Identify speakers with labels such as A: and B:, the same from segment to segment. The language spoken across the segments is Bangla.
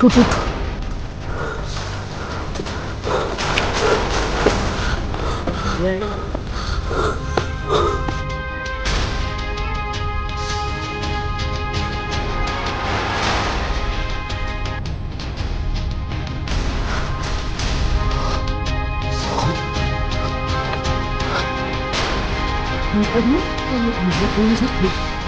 A: ととと。Yeah. Bienvenue, nous vous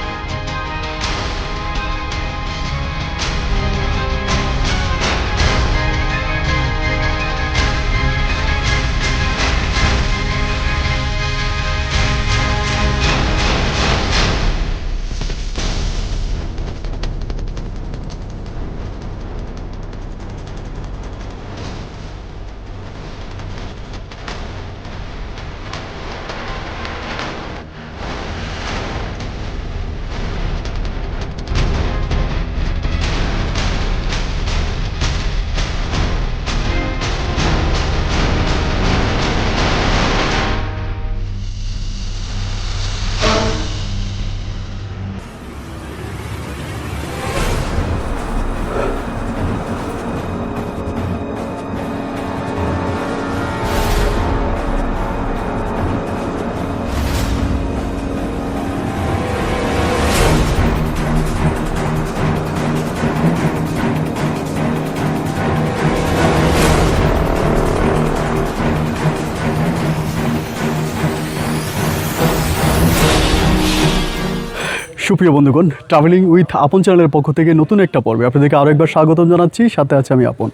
A: সুপ্রিয় বন্ধুগণ ট্রাভেলিং উইথ আপন চ্যানেলের পক্ষ থেকে নতুন একটা পর্বে আপনাদেরকে আরও একবার স্বাগতম জানাচ্ছি। সাথে আছে আমি আপন।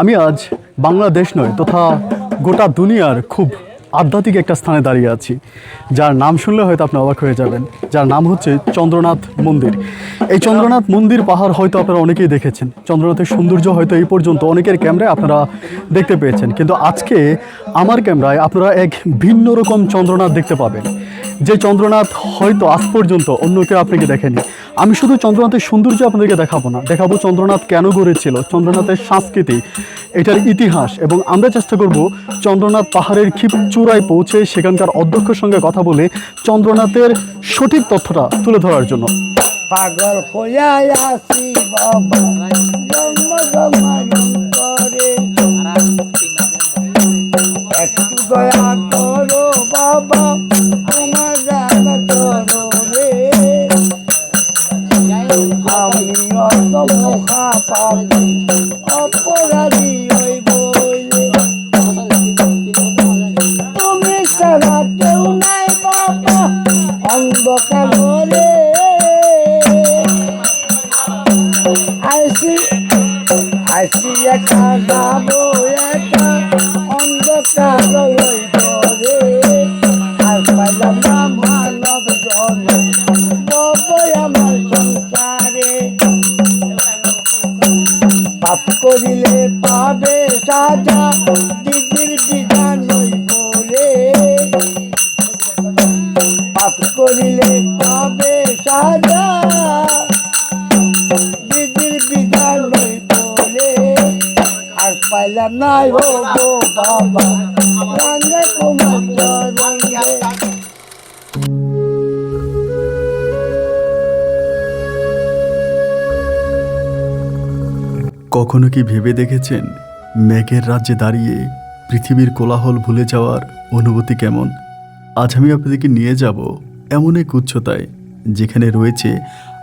A: আমি আজ বাংলাদেশ নয়, তথা গোটা দুনিয়ার খুব আধ্যাত্মিক একটা স্থানে দাঁড়িয়ে আছি। যার নাম শুনলে হয়তো আপনি অবাক হয়ে যাবেন। যার নাম হচ্ছে চন্দ্রনাথ মন্দির। এই চন্দ্রনাথ মন্দির পাহাড় হয়তো আপনারা অনেকেই দেখেছেন। চন্দ্রনাথের সৌন্দর্য হয়তো এই পর্যন্ত অনেকের ক্যামেরায় আপনারা দেখতে পেয়েছেন। কিন্তু আজকে আমার ক্যামেরায় আপনারা এক ভিন্ন রকম চন্দ্রনাথ দেখতে পাবেন। যে চন্দ্রনাথ হয়তো আজ পর্যন্ত অন্য কেউ আপনাকে দেখেনি। আমি শুধু চন্দ্রনাথের সৌন্দর্য আপনাদেরকে দেখাবো না, দেখাবো চন্দ্রনাথ কেন গড়েছিল, চন্দ্রনাথের সংস্কৃতি, এটার ইতিহাস, এবং আমরা চেষ্টা করব চন্দ্রনাথ পাহাড়ের ক্ষিপ চূড়ায় পৌঁছে সেখানকার অধ্যক্ষের সঙ্গে কথা বলে চন্দ্রনাথের সঠিক তথ্যটা তুলে ধরার জন্য।
B: পাগল বাবা। রে আমি অত মহা পাবি অপরাধী হইব তুমি সারা কেউ নাই বাবা অন্ধকার রে আইসি আইসি একা যাব
A: কখনো কি ভেবে দেখেছেন মেঘের রাজ্যে দাঁড়িয়ে পৃথিবীর কোলাহল ভুলে যাওয়ার অনুভূতি কেমন? আজ আমি আপনাদেরকে নিয়ে যাব এমন এক উচ্চতায় যেখানে রয়েছে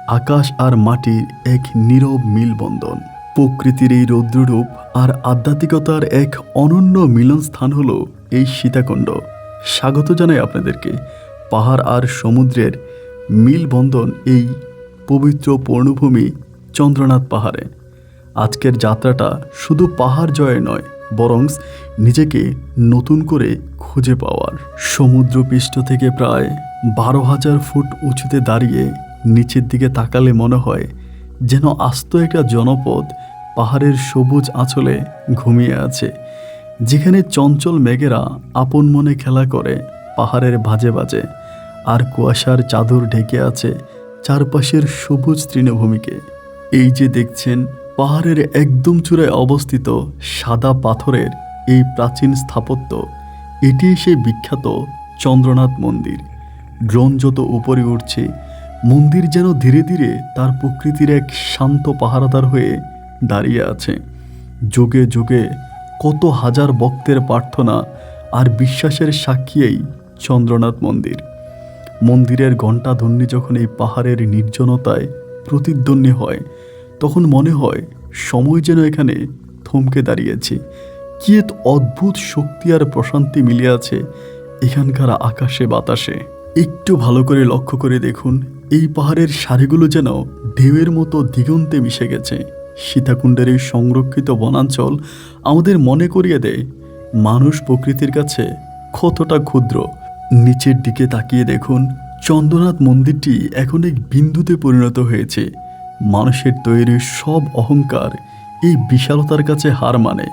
A: আকাশ আর মাটির এক নীরব মিলবন্ধন। প্রকৃতির এই রৌদ্ররূপ আর আধ্যাত্মিকতার এক অনন্য মিলন স্থান হলো এই সীতাকুণ্ড। স্বাগত জানাই আপনাদেরকে। পাহাড় আর সমুদ্রের মিলবন্ধন এই পবিত্র পর্ণভূমি চন্দ্রনাথ পাহাড়ে। আজকের যাত্রাটা শুধু পাহাড় জয়ে নয়, বরং নিজেকে নতুন করে খুঁজে পাওয়ার। সমুদ্রপৃষ্ঠ থেকে প্রায় বারো হাজার ফুট উঁচুতে দাঁড়িয়ে নিচের দিকে তাকালে মনে হয় যেন আস্ত একটা জনপদ পাহাড়ের সবুজ আঁচলে ঘুমিয়ে আছে, যেখানে চঞ্চল মেঘেরা আপন মনে খেলা করে পাহাড়ের ভাজে বাজে, আর কুয়াশার চাদর ঢেকে আছে চারপাশের সবুজ তৃণভূমিকে। এই যে দেখছেন পাহাড়ের একদম চূড়ায় অবস্থিত সাদা পাথরের এই প্রাচীন স্থাপত্য এটি সেই বিখ্যাত চন্দ্রনাথ মন্দির। ড্রোন যত উপরে উঠছে মন্দির যেন ধীরে ধীরে তার প্রকৃতির এক শান্ত পাহারাদার হয়ে দাঁড়িয়ে আছে। যুগে যুগে কত হাজার ভক্তের প্রার্থনা আর বিশ্বাসের সাক্ষী চন্দ্রনাথ মন্দির। মন্দিরের ঘণ্টা ধ্বনি যখন এই পাহাড়ের নির্জনতায় প্রতিধ্বনি হয় তখন মনে হয় সময় যেন এখানে থমকে দাঁড়িয়েছে। কি এক অদ্ভুত শক্তি আর প্রশান্তি মিলে আছে এখানকার আকাশে, বাতাসে। একটু ভালো করে লক্ষ্য করে দেখুন, এই পাহাড়ের সারিগুলো যেন ঢেউয়ের মতো দিগন্তে মিশে গেছে। সীতাকুণ্ডের এই সংরক্ষিত বনাঞ্চল আমাদের মনে করিয়ে দেয়, মানুষ প্রকৃতির কাছে কতটা ক্ষুদ্র। নিচের দিকে তাকিয়ে দেখুন, চন্দ্রনাথ মন্দিরটি এখন এক বিন্দুতে পরিণত হয়েছে। মানুষের তৈরি সব অহংকার এই বিশালতার কাছে হার মানে।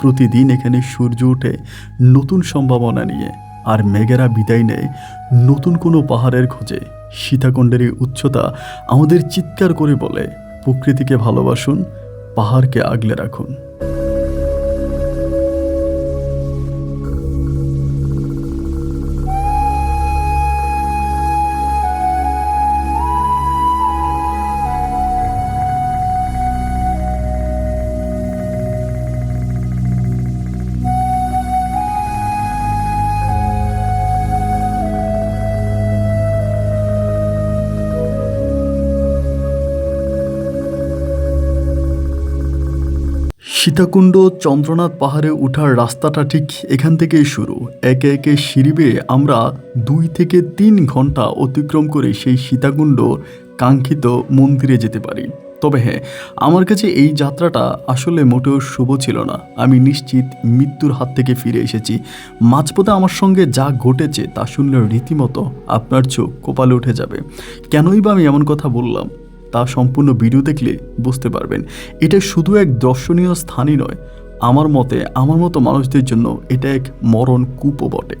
A: প্রতিদিন এখানে সূর্য ওঠে নতুন সম্ভাবনা নিয়ে আর মেঘেরা বিদায় নেয় নতুন কোনো পাহাড়ের খোঁজে। সীতাকুণ্ডের এই উচ্চতা আমাদের চিৎকার করে বলে, প্রকৃতিকে ভালোবাসুন, পাহাড়কে আগলে রাখুন। সীতাকুণ্ড চন্দ্রনাথ পাহাড়ে ওঠার রাস্তাটা ঠিক এখান থেকেই শুরু। একে একে সিঁড়ি আমরা দুই থেকে তিন ঘণ্টা অতিক্রম করে সেই সীতাকুণ্ড কাঙ্ক্ষিত মন্দিরে যেতে পারি। তবে হ্যাঁ আমার কাছে এই যাত্রাটা আসলে মোটেও শুভ ছিল না। আমি নিশ্চিত মৃত্যুর হাত থেকে ফিরে এসেছি। মাঝপথে আমার সঙ্গে যা ঘটেছে তা শুনলে রীতিমতো আপনার চোখ কপালে উঠে যাবে। কেনই বা আমি এমন কথা বললাম? তা সম্পূর্ণ ভিডিও দেখলে বুঝতে পারবেন। এটা শুধু এক দর্শনীয় স্থানই নয়, আমার মতে আমার মতো মানুষদের জন্য এটা এক মরণ কূপও বটে।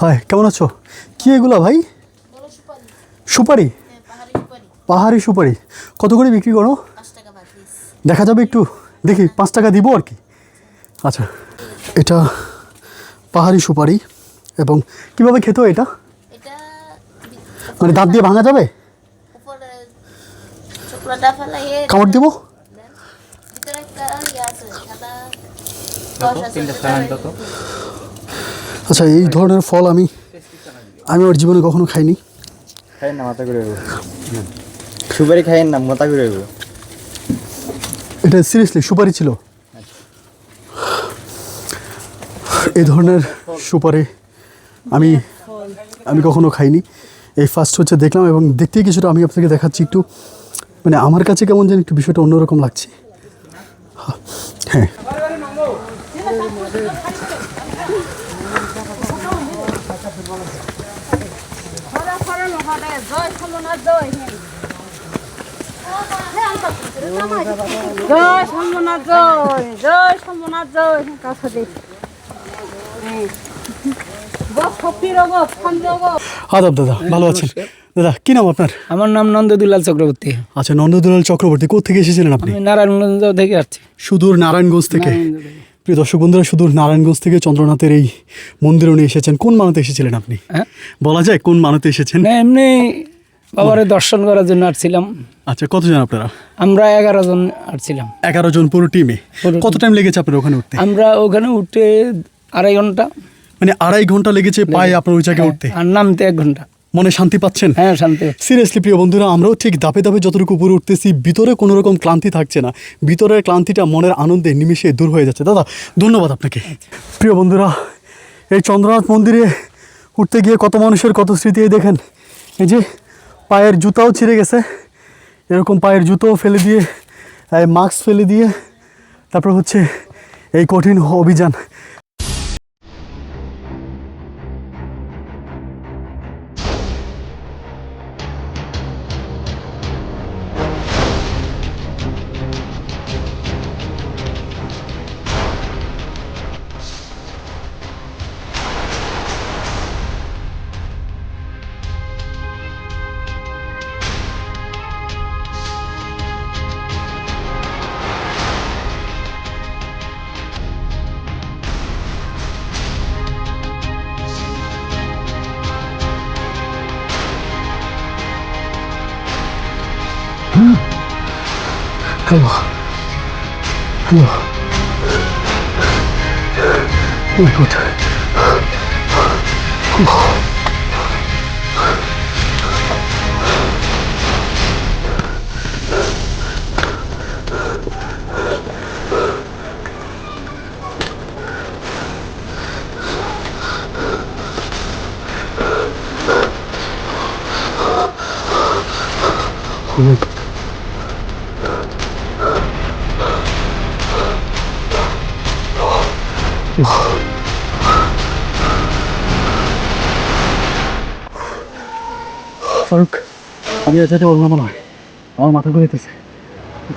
A: হাই কেমন আছো? কি এগুলা ভাই?
C: সুপারি? হ্যাঁ পাহাড়ি সুপারি।
A: কত করে বিক্রি করো? দেখা যাবে একটু। দেখি, পাঁচ টাকা দিব আর কি। আচ্ছা এটা পাহাড়ি সুপারি এবং কীভাবে খেতে হয় এটা?
C: এটা
A: মানে দাঁত দিয়ে ভাঙা যাবে?
C: উপরে চোকলাটা ফেলাইয়ে
A: কামড় দিব?
C: ইয়ে সেটা
A: আচ্ছা এই ধরনের ফল আমি আমি ওর জীবনে কখনো খাইনি।
D: খাইন না মাথা ঘুরে সুপারি খাইন না মাথা ঘুরে
A: এটা সিরিয়াসলি সুপারি ছিল? এই ধরনের সুপারি আমি আমি কখনো খাইনি। এই ফার্স্ট হচ্ছে দেখলাম এবং দেখতেই কিছুটা আমি আপনাকে দেখাচ্ছি একটু মানে আমার কাছে কেমন যেন একটু বিষয়টা অন্যরকম লাগছে। হ্যাঁ।
E: জয় জয় জয় জয়
A: আদাব দাদা ভালো আছেন। দাদা কি নাম আপনার?
F: আমার নাম নন্দদুলাল চক্রবর্তী।
A: আচ্ছা নন্দদুলাল চক্রবর্তী কোথেকে এসেছিলেন আপনি?
F: নারায়ণগঞ্জ থেকে আসছি।
A: সুদূর নারায়ণগঞ্জ থেকে। প্রিয় দর্শক বন্ধুরা সুদূর নারায়ণগঞ্জ থেকে চন্দ্রনাথের এই মন্দিরে উনি এসেছেন। কোন মানতে এসেছিলেন আপনি?
F: হ্যাঁ?
A: বলা যায় কোন মানতে এসেছেন?
F: না এমনি বাবারে দর্শন করার জন্য আসছিলাম।
A: আচ্ছা কতজন আপনারা?
F: আমরা এগারো জন আসছিলাম।
A: এগারো জন পুরো টিমে কত টাইম লেগেছে আপনার ওখানে উঠতে?
F: আমরা ওখানে উঠে আড়াই ঘণ্টা।
A: মানে আড়াই ঘণ্টা লেগেছে পায়ে আপনার ওই জায়গায়
F: হ্যাঁ,
A: উঠতে?
F: আর নামতে এক ঘণ্টা।
A: মনে শান্তি পাচ্ছেন?
F: হ্যাঁ শান্তি।
A: সিরিয়াসলি প্রিয় বন্ধুরা আমরাও ঠিক দাপে দাপে যতটুকু উপরে উঠতেছি ভিতরে কোনো রকম ক্লান্তি থাকছে না। ভিতরের ক্লান্তিটা মনের আনন্দে নিমিশে দূর হয়ে যাচ্ছে। দাদা ধন্যবাদ আপনাকে। প্রিয় বন্ধুরা এই চন্দ্রনাথ মন্দিরে উঠতে গিয়ে কত মানুষের কত স্মৃতি দেখেন। এই যে পায়ের জুতাও ছিঁড়ে গেছে। এরকম পায়ের জুতোও ফেলে দিয়ে মাস্ক ফেলে দিয়ে তারপর হচ্ছে এই কঠিন অভিযান। 疼吗？不，我不疼。不。ফারুক আমি আর যেতে পারব না মনে হয় আমার মাথা ঘুরেতেছে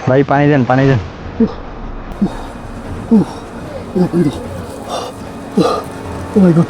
D: ভাই পানি দেন পানি দেন
A: ও মাই গড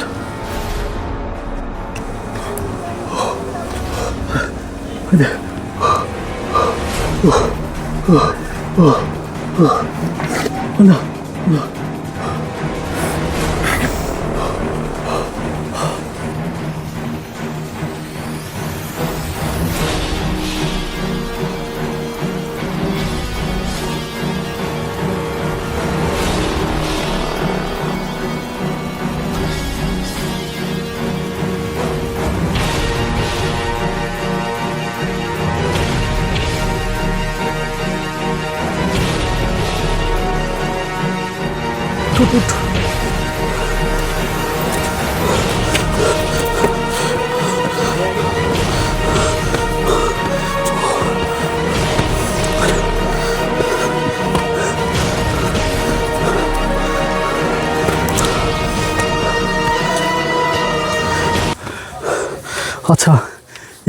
A: আচ্ছা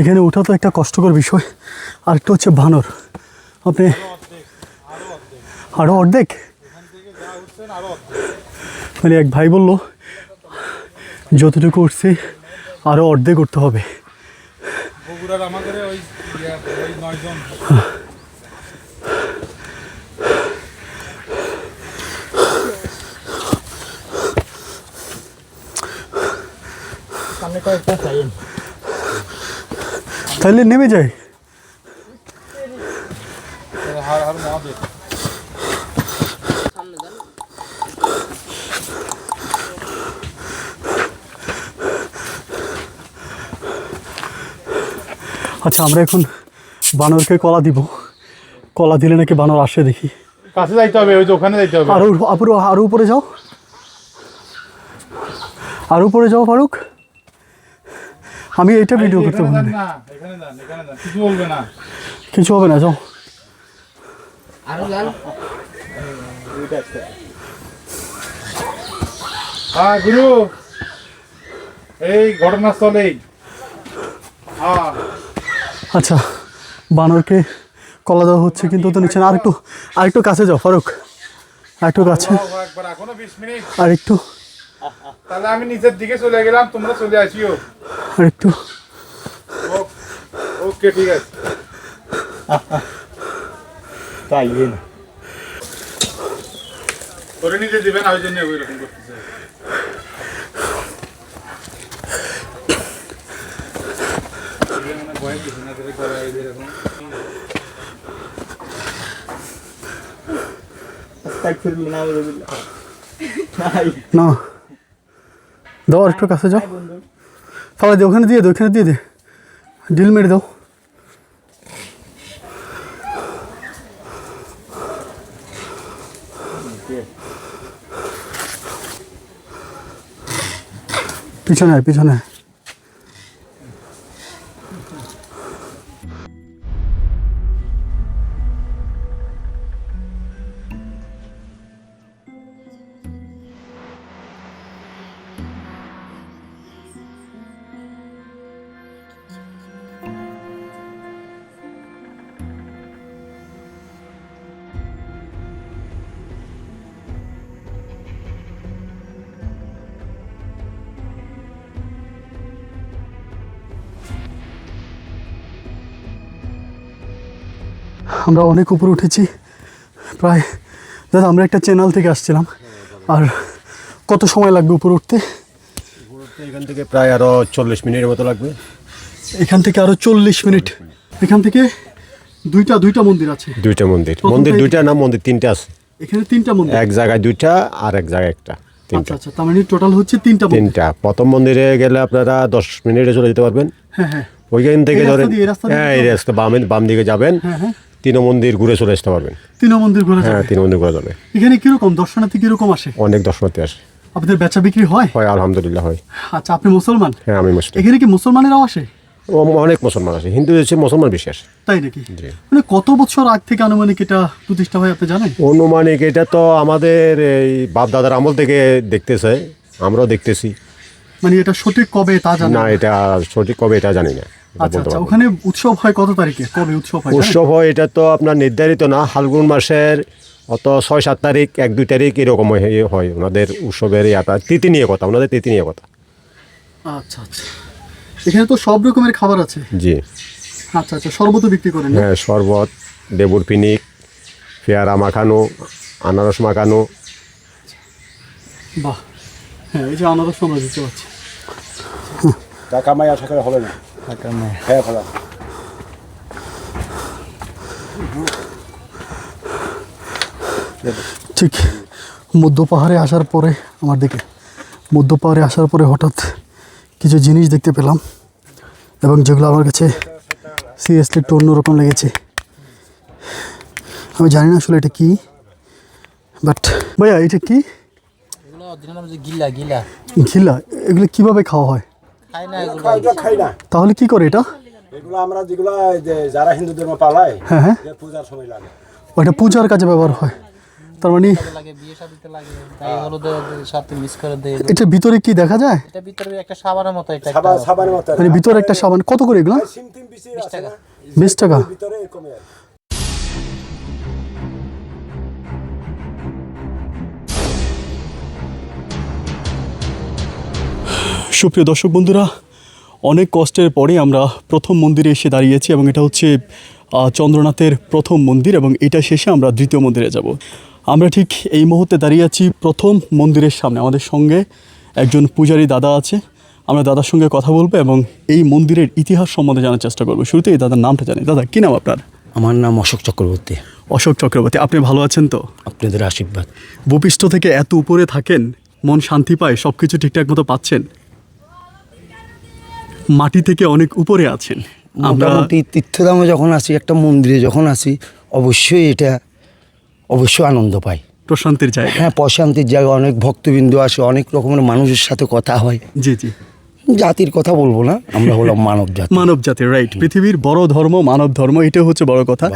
A: এখানে ওঠা তো একটা কষ্টকর বিষয়। আর একটা হচ্ছে বানর। আপনি আরও অর্ধেক? মানে এক ভাই বলল যতটুকু উঠছে আরও অর্ধেক করতে হবে।
G: বগুড়ার আমাদের ওই ওই নয়জন।
D: সামনে কয়েকটা চাই
A: তাহলে নেমে যায়। আচ্ছা আমরা এখন বানরকে কলা দিব। কলা দিলে নাকি বানর আসে দেখি।
G: কাছে যাইতে হবে ওই যে ওখানে যাইতে হবে।
A: আরও আরও আরও উপরে যাও। আরও উপরে যাও ফারুক। আমি এইটা ভিডিও করতে পারি
G: যান না এখানে যান এখানে যান কিছু বলবে না।
A: কিছু হবে না যাও।
G: হ্যাঁ গুরু। এই ঘটনাস্থলেই। হ্যাঁ।
A: আচ্ছা বানরকে কলা দেওয়া হচ্ছে কিন্তু তো নিচে না। আরেকটু আরেকটু কাছে যাও ফারুক। কাছে।
G: আকবার, এখনও বিশ মিনিট
A: আরেকটু।
G: তাহলে আমি নিচের দিকে চলে গেলাম তোমরা চলে আসিও।
A: আরেকটু।
G: ও- ওকে ঠিক আছে।
D: তাই না।
G: করে নিতে দিবেন ওই জন্য ওই রকম করতেছে এগুলো মনে হয় ভয় কিছু না। করে করে এরকম।
A: না দাও আরেকটু কাছে যাও। তাহলে দে, ওখানে দিয়ে দে, ওখানে দিয়ে দে। ডিল মেরে দাও। পিছনে পিছনে আমরা অনেক উপরে উঠেছি। প্রায় দাদা আমরা একটা চ্যানেল থেকে আসছিলাম। আর কত সময় লাগবে উপরে উঠতে?
H: এখান থেকে প্রায় আরও চল্লিশ মিনিটের মতো লাগবে।
A: এখান থেকে আরও চল্লিশ মিনিট। এখান থেকে দুইটা দুইটা মন্দির আছে।
I: দুইটা মন্দির। মন্দির দুইটা না মন্দির তিনটা আছে?
A: এখানে তিনটা মন্দির।
I: এক জায়গায় দুইটা আর এক জায়গায় একটা।
A: আচ্ছা
I: তিনটা।
A: আচ্ছা তার মানে টোটাল হচ্ছে তিনটা
I: তিনটা। প্রথম মন্দিরে গেলে আপনারা দশ মিনিটে চলে যেতে পারবেন।
A: হ্যাঁ হ্যাঁ।
I: ওইখান থেকে
A: এই
I: ধরেন
A: রাস্তা
I: হ্যাঁ এই রাস্তা বামে বাম দিকে যাবেন।
A: হ্যাঁ হ্যাঁ।
I: তিন মন্দির ঘুরে চলে আসতে পারবেন।
A: তিন মন্দির ঘোরা
I: হ্যাঁ তিন মন্দির ঘুরে যাবে
A: এখানে কীরকম? দর্শনার্থী কীরকম আসে?
I: অনেক দর্শনার্থী আসে।
A: আপনাদের বেচা বিক্রি হয়?
I: হয় আলহামদুলিল্লাহ হয়।
A: আচ্ছা আপনি মুসলমান?
I: হ্যাঁ আমি মুসলিম।
A: এখানে কি মুসলমানেরাও আসে?
I: ও অনেক মুসলমান আছে হিন্দু দেশে মুসলমান বেশি আসে।
A: তাই নাকি? মানে কত বছর আগ থেকে আনুমানিক এটা প্রতিষ্ঠা হয় আপনি জানেন?
I: অনুমানিক এটা তো আমাদের এই বাপ দাদার আমল থেকে দেখতেছে। আমরাও দেখতেছি।
A: মানে এটা সঠিক কবে তা জানেন?
I: না এটা সঠিক কবে এটা জানি না।
A: আচ্ছা আচ্ছা ওখানে উৎসব হয় কত তারিখে? কবে উৎসব হয়
I: উৎসব হয় এটা তো আপনার নির্ধারিত না ফাল্গুন মাসের অত ছয় সাত তারিখ এক দুই তারিখ এরকম হয়- হয় ওনাদের উৎসবের ইয়াটা। তিথি নিয়ে কথা ওনাদের তিথি নিয়ে কথা।
A: আচ্ছা আচ্ছা। এখানে তো সব রকমের খাবার আছে।
I: জি।
A: আচ্ছা আচ্ছা শরবত বিক্রি করেন
I: হ্যাঁ শরবত লেবুর পিনিক পেয়ারা মাখানো আনারস মাখানো।
A: বাহ। হ্যাঁ এই যে আনারস আমরা দিতে পারছি।
H: টাকা মাই আশা করে হবে না। হ্যাঁ
A: ঠিক মধ্য পাহাড়ে আসার পরে আমার দিকে মধ্য পাহাড়ে আসার পরে হঠাৎ কিছু জিনিস দেখতে পেলাম এবং যেগুলো আমার কাছে সিরিয়াসলি একটু অন্যরকম লেগেছে। আমি জানি না আসলে এটা কি বাট ভাইয়া এটা কি?
D: গিলা গিলা।
A: ঘিলা এগুলো কীভাবে খাওয়া হয়?
D: খাই না
H: এগুলো। খাই না
A: তাহলে কি করে এটা?
H: এগুলো আমরা যেগুলো যে যারা হিন্দু ধর্ম পালায়
A: হ্যাঁ হ্যাঁ।
H: পূজার সময় লাগে।
A: ওটা পূজার কাজে ব্যবহার হয়। তার মানে
D: লাগে বিয়ে শাদিতে লাগে তাই হলুদের সাথে মিক্স করে দেয়
A: এটার ভিতরে কি দেখা যায়?
D: এটা ভিতরে একটা সাবানের মতো এটা
H: সাবান সাবানের মতো
A: মানে ভিতরে একটা সাবান। কত করে এগুলো?
H: সিম টিম পিসি আছে না?
A: বিশ টাকা?
H: ভিতরে
A: সুপ্রিয় দর্শক বন্ধুরা অনেক কষ্টের পরে আমরা প্রথম মন্দিরে এসে দাঁড়িয়েছি এবং এটা হচ্ছে চন্দ্রনাথের প্রথম মন্দির এবং এটা শেষে আমরা দ্বিতীয় মন্দিরে যাব। আমরা ঠিক এই মুহূর্তে দাঁড়িয়ে আছি প্রথম মন্দিরের সামনে। আমাদের সঙ্গে একজন পূজারী দাদা আছে। আমরা দাদার সঙ্গে কথা বলব এবং এই মন্দিরের ইতিহাস সম্বন্ধে জানার চেষ্টা করব। শুরুতে এই দাদার নামটা জানি। দাদা কী নাম আপনার?
B: আমার নাম অশোক চক্রবর্তী।
A: অশোক চক্রবর্তী। আপনি ভালো আছেন তো?
B: আপনাদের আশীর্বাদ।
A: ভূপৃষ্ঠ থেকে এত উপরে থাকেন মন শান্তি পায় সব কিছু ঠিকঠাক মতো পাচ্ছেন। মাটি থেকে অনেক উপরে আছেন। আমরা
B: মোটামুটি তীর্থধামে যখন আসি একটা মন্দিরে যখন আসি অবশ্যই এটা অবশ্যই আনন্দ পাই।
A: প্রশান্তির জায়গা।
B: হ্যাঁ প্রশান্তির জায়গা অনেক ভক্তবিন্দু আসে অনেক রকমের মানুষের সাথে কথা হয়।
A: জি জি।
B: জাতির কথা বলব না আমরা হলাম মানব জাতি।
A: মানব জাতির রাইট পৃথিবীর বড় ধর্ম মানব ধর্ম এটা হচ্ছে বড় কথা।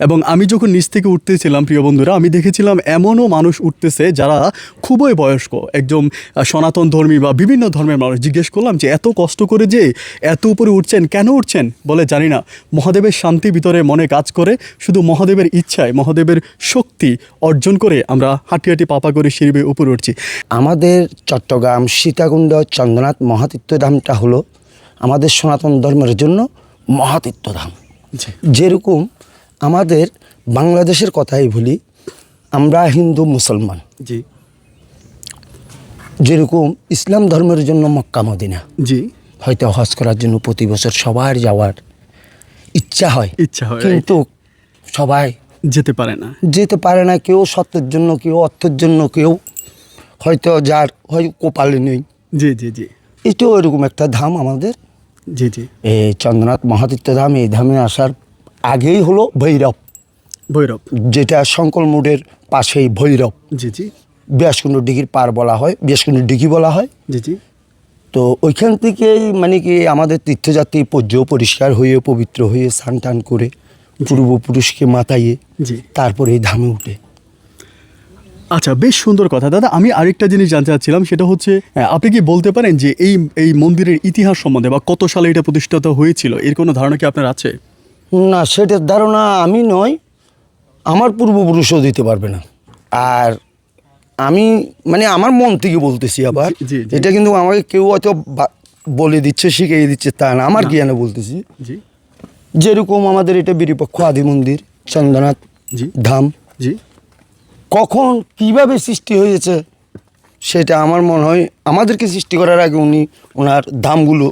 A: এবং আমি যখন নিচ থেকে উঠতেছিলাম প্রিয় বন্ধুরা আমি দেখেছিলাম এমনও মানুষ উঠতেছে যারা খুবই বয়স্ক। একদম সনাতন ধর্মী বা বিভিন্ন ধর্মের মানুষ। জিজ্ঞেস করলাম যে এত কষ্ট করে যে এত উপরে উঠছেন কেন উঠছেন? বলে জানি না। মহাদেবের শান্তি ভিতরে মনে কাজ করে শুধু মহাদেবের ইচ্ছায় মহাদেবের শক্তি অর্জন করে আমরা হাঁটি হাঁটি পাপা করে সিঁড়ি উপরে উঠছি।
B: আমাদের চট্টগ্রাম সীতাকুণ্ড চন্দ্রনাথ মহাতীর্থধামটা হলো আমাদের সনাতন ধর্মের জন্য মহাতীর্থধাম। যেরকম আমাদের বাংলাদেশের কথাই বলি আমরা হিন্দু মুসলমান।
A: জি।
B: যেরকম ইসলাম ধর্মের জন্য মক্কা মদিনা।
A: জি।
B: হয়তো হজ করার জন্য প্রতি বছর সবার যাওয়ার ইচ্ছা হয়।
A: ইচ্ছা হয়।
B: কিন্তু সবাই
A: যেতে পারে না।
B: যেতে পারে না কেউ সত্যের জন্য কেউ অর্থের জন্য কেউ হয়তো যার হয় কোপালে নেই।
A: জি জি জি।
B: এটাও এরকম একটা ধাম আমাদের।
A: জি জি।
B: এই চন্দ্রনাথ মহাতীর্থ ধাম এই ধামে আসার আগেই হলো ভৈরব।
A: ভৈরব।
B: যেটা শঙ্কর মোড়ের পাশেই ভৈরব।
A: জি জি।
B: ব্যাসকুণ্ড ডিগির পার বলা হয় ব্যাসকুণ্ড ডিগি বলা হয়।
A: জি জি।
B: তো ওইখান থেকেই মানে কি আমাদের তীর্থযাত্রী পর্য পরিষ্কার হয়ে পবিত্র হয়ে স্নান টান করে পূর্বপুরুষকে মাতাইয়ে তারপরে এই ধামে উঠে।
A: আচ্ছা বেশ সুন্দর কথা। দাদা আমি আরেকটা জিনিস জানতে চাচ্ছিলাম সেটা হচ্ছে আপনি কি বলতে পারেন যে এই এই মন্দিরের ইতিহাস সম্বন্ধে বা কত সালে এটা প্রতিষ্ঠিত হয়েছিল? এর কোনো ধারণা কি আপনার আছে?
B: না সেটার ধারণা আমি নয় আমার পূর্বপুরুষও দিতে পারবে না। আর আমি মানে আমার মন থেকে বলতেছি আবার। এটা কিন্তু আমাকে কেউ হয়তো বলে দিচ্ছে শিখিয়ে দিচ্ছে তা না। আমার জ্ঞানে বলতেছি।
A: জি।
B: যেরকম আমাদের এটা বিরিপক্ষ আদি মন্দির চন্দ্রনাথ
A: জি।
B: ধাম।
A: জি।
B: কখন কীভাবে সৃষ্টি হয়েছে সেটা আমার মনে হয় আমাদেরকে সৃষ্টি করার আগে উনি ওনার দামগুলো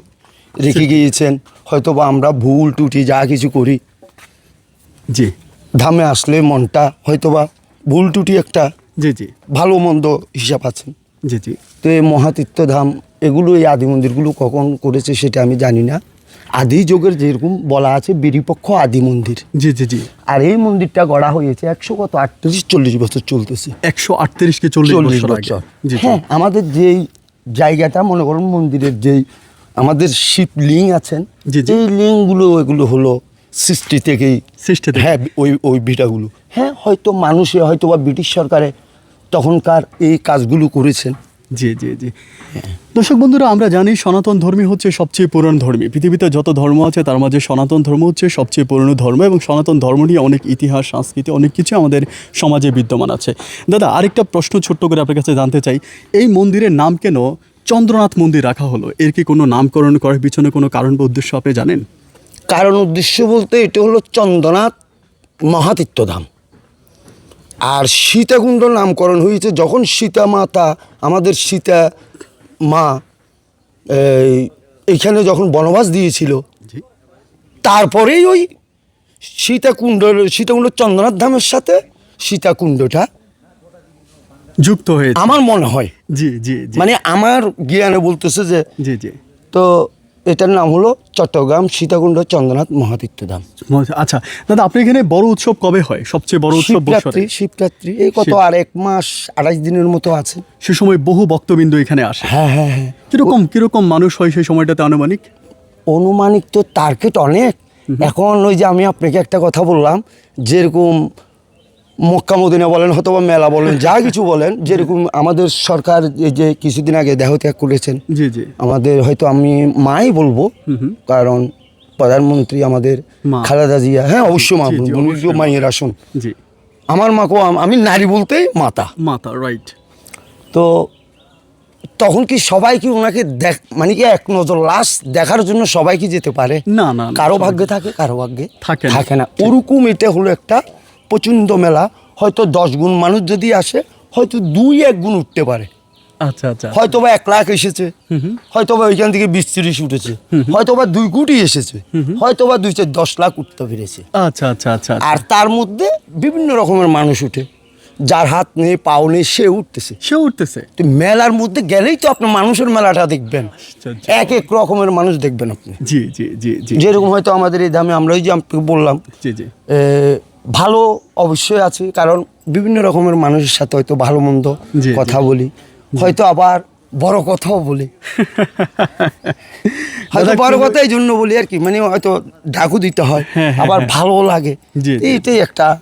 B: রেখে গিয়েছেন। হয়তো বা আমরা ভুল টুটি যা কিছু করি।
A: জি।
B: ধামে আসলে মনটা হয়তো বা ভুল টুটি একটা
A: জি জি।
B: ভালো মন্দ হিসাব আছে।
A: জি জি।
B: তো এই মহাতীর্থ ধাম এগুলো এই আদি মন্দিরগুলো কখন করেছে সেটা আমি জানি না। আদি যুগের যেরকম বলা আছে বিরিপক্ষ আদি মন্দির।
A: জি জি জি।
B: আর এই মন্দিরটা গড়া হয়েছে একশো কত? আটত্রিশ চল্লিশ বছর চলতেছে।
A: একশো আটত্রিশকে চল্লিশ
B: চল্লিশ
A: বছর
B: হ্যাঁ আমাদের যেই জায়গাটা মনে করুন মন্দিরের যেই আমাদের শিবলিঙ্গ আছেন। এই লিঙ্গগুলো এগুলো হলো সৃষ্টি থেকেই
A: সৃষ্টি
B: হ্যাঁ ওই ওই ভিটাগুলো। হ্যাঁ হয়তো মানুষে হয়তো বা ব্রিটিশ সরকারে তখনকার এই কাজগুলো করেছেন।
A: জি জি জি। দর্শক বন্ধুরা আমরা জানি সনাতন ধর্মী হচ্ছে সবচেয়ে পুরনো ধর্মী। পৃথিবীতে যত ধর্ম আছে তার মাঝে সনাতন ধর্ম হচ্ছে সবচেয়ে পুরনো ধর্ম এবং সনাতন ধর্ম নিয়ে অনেক ইতিহাস সংস্কৃতি অনেক কিছু আমাদের সমাজে বিদ্যমান আছে। দাদা আরেকটা প্রশ্ন ছোট্ট করে আপনার কাছে জানতে চাই। এই মন্দিরের নাম কেন চন্দ্রনাথ মন্দির রাখা হলো? এর কি কোনো নামকরণ করার পিছনে কোনো কারণ বা উদ্দেশ্য আপনি জানেন?
B: কারণ উদ্দেশ্য বলতে এটা হলো চন্দ্রনাথ মহাতীর্থধাম। আর সীতাকুণ্ড নামকরণ হয়েছে যখন সীতা মাতা আমাদের সীতা মা এইখানে যখন বনবাস দিয়েছিল তারপরেই ওই সীতাকুণ্ড সীতাকুণ্ড চন্দ্রনাথ ধামের সাথে সীতাকুণ্ডটা
A: যুক্ত হয়েছে।
B: আমার মনে হয়।
A: জি জি জি।
B: মানে আমার জ্ঞানে বলতেছে যে
A: জি জি।
B: তো এটার নাম হলো চট্টগ্রাম সীতাকুণ্ড চন্দ্রনাথ মহাতীর্থধাম
A: আচ্ছা দাদা আপনি এখানে বড় উৎসব কবে হয়? সবচেয়ে বড় উৎসব
B: শিবরাত্রি শিবরাত্রি এই কত আর এক মাস আড়াইশ দিনের মতো আছে।
A: সে সময় বহু ভক্তবিন্দু এখানে আসে।
B: হ্যাঁ হ্যাঁ হ্যাঁ।
A: কীরকম কীরকম মানুষ হয় সেই সময়টাতে আনুমানিক?
B: অনুমানিক তো টার্গেট অনেক। এখন ওই যে আমি আপনাকে একটা কথা বললাম যেরকম মক্কা মদিনা বলেন অথবা মেলা বলেন যা কিছু বলেন যেরকম আমাদের সরকার এই যে কিছুদিন আগে দেহত্যাগ করেছেন
A: জি জি।
B: আমাদের হয়তো আমি মাই বলব কারণ প্রধানমন্ত্রী আমাদের। খালেদা জিয়া হ্যাঁ অবশ্যই মা মায়ের আসুন।
A: জি।
B: আমার মাকেও আম- আমি নারী বলতেই মাতা।
A: মাতা রাইট
B: তো তখন কি সবাই কি ওনাকে দেখ মানে কি এক নজর লাশ দেখার জন্য সবাই কি যেতে পারে?
A: না, না, কারও
B: ভাগ্যে থাকে কারও ভাগ্যে
A: থাকে না।
B: ওরকম এটা হলো একটা প্রচণ্ড মেলা হয়তো দশ গুণ মানুষ যদি আসে হয়তো দুই এক গুণ উঠতে পারে।
A: আচ্ছা আচ্ছা।
B: হয়তো বা এক লাখ এসেছে হয়তো বা ওইখান থেকে বিশ তিরিশ উঠেছে হয়তো বা দুই কোটি এসেছে হয়তো বা দুই চার দশ লাখ উঠতে পেরেছে।
A: আচ্ছা আচ্ছা আচ্ছা
B: আর তার মধ্যে বিভিন্ন রকমের মানুষ উঠে যার হাত নেই পাও নেই সে উঠতেছে।
A: সে উঠতেছে।
B: তো মেলার মধ্যে গেলেই তো আপনি মানুষের মেলাটা দেখবেন। এক এক রকমের মানুষ দেখবেন আপনি।
A: জি জি জি জি।
B: যেরকম হয়তো আমাদের এই দামে আমরা ওই যে আপনাকে বললাম
A: জি জি।
B: ভালো অবশ্যই আছে কারণ বিভিন্ন রকমের মানুষের সাথে হয়তো ভালো মন্দ কথা বলি। হয়তো আবার বড় কথাও বলি। হয়তো বড়
A: কথাই
B: কথা এই জন্য বলি আর কি মানে হয়তো ডাকু দিতে হয়
A: হ্যাঁ, হ্যাঁ,
B: আবার
A: হ্যাঁ।
B: ভালো লাগে। এইটাই একটা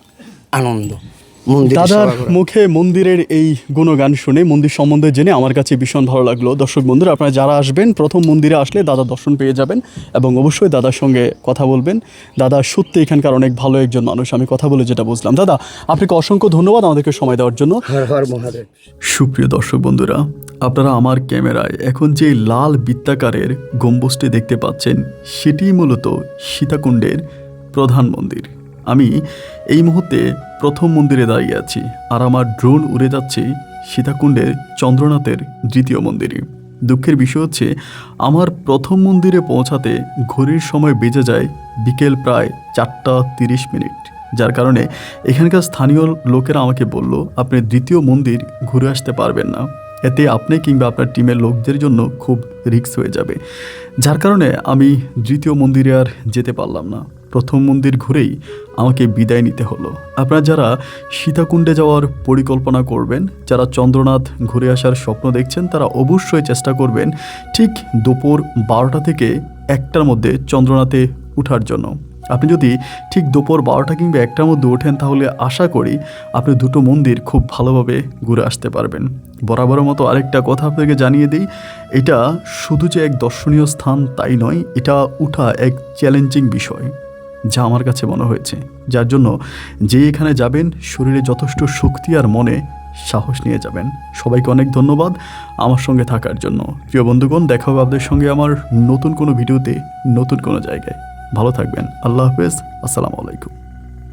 B: আনন্দ।
A: দাদার মুখে মন্দিরের এই গুণগান শুনে মন্দির সম্বন্ধে জেনে আমার কাছে ভীষণ ভালো লাগল। দর্শক বন্ধুরা আপনারা যারা আসবেন প্রথম মন্দিরে আসলে দাদা দর্শন পেয়ে যাবেন এবং অবশ্যই দাদার সঙ্গে কথা বলবেন। দাদা সত্যি এখানকার অনেক ভালো একজন মানুষ আমি কথা বলে যেটা বুঝলাম। দাদা আপনাকে অসংখ্য ধন্যবাদ আমাদেরকে সময় দেওয়ার জন্য। সুপ্রিয় দর্শক বন্ধুরা আপনারা আমার ক্যামেরায় এখন যে লাল বৃত্তাকারের গম্বুজটি দেখতে পাচ্ছেন সেটি মূলত সীতাকুণ্ডের প্রধান মন্দির। আমি এই মুহূর্তে প্রথম মন্দিরে দাঁড়িয়ে আছি আর আমার ড্রোন উড়ে যাচ্ছে সীতাকুণ্ডের চন্দ্রনাথের দ্বিতীয় মন্দিরে। দুঃখের বিষয় হচ্ছে, আমার প্রথম মন্দিরে পৌঁছাতে ঘড়ির সময় বেজে যায় বিকেল প্রায় চারটা তিরিশ মিনিট। যার কারণে এখানকার স্থানীয় লোকেরা আমাকে বলল, আপনি দ্বিতীয় মন্দির ঘুরে আসতে পারবেন না। এতে আপনি কিংবা আপনার টিমের লোকদের জন্য খুব রিস্ক হয়ে যাবে। যার কারণে আমি দ্বিতীয় মন্দিরে আর যেতে পারলাম না। প্রথম মন্দির ঘুরেই আমাকে বিদায় নিতে হলো। আপনারা যারা সীতাকুণ্ডে যাওয়ার পরিকল্পনা করবেন, যারা চন্দ্রনাথ ঘুরে আসার স্বপ্ন দেখছেন, তারা অবশ্যই চেষ্টা করবেন ঠিক দুপুর বারোটা থেকে একটার মধ্যে চন্দ্রনাথে ওঠার জন্য। আপনি যদি ঠিক দুপুর বারোটা কিংবা একটার মধ্যে ওঠেন, তাহলে আশা করি আপনি দুটো মন্দির খুব ভালোভাবে ঘুরে আসতে পারবেন। বরাবরের মতো আরেকটা কথা আপনাকে জানিয়ে দিই, এটা শুধু যে এক দর্শনীয় স্থান তাই নয়, এটা উঠা এক চ্যালেঞ্জিং বিষয়। যা আমার কাছে মনে হয়েছে, যার জন্য যে এখানে যাবেন, শরীরে যথেষ্ট শক্তি আর মনে সাহস নিয়ে যাবেন। সবাইকে অনেক ধন্যবাদ আমার সঙ্গে থাকার জন্য। প্রিয় বন্ধুগণ, দেখা হবে আপনাদের সঙ্গে আমার নতুন কোনো ভিডিওতে, নতুন কোনো জায়গায়। ভালো থাকবেন। আল্লাহ হাফেজ। আসসালামু আলাইকুম।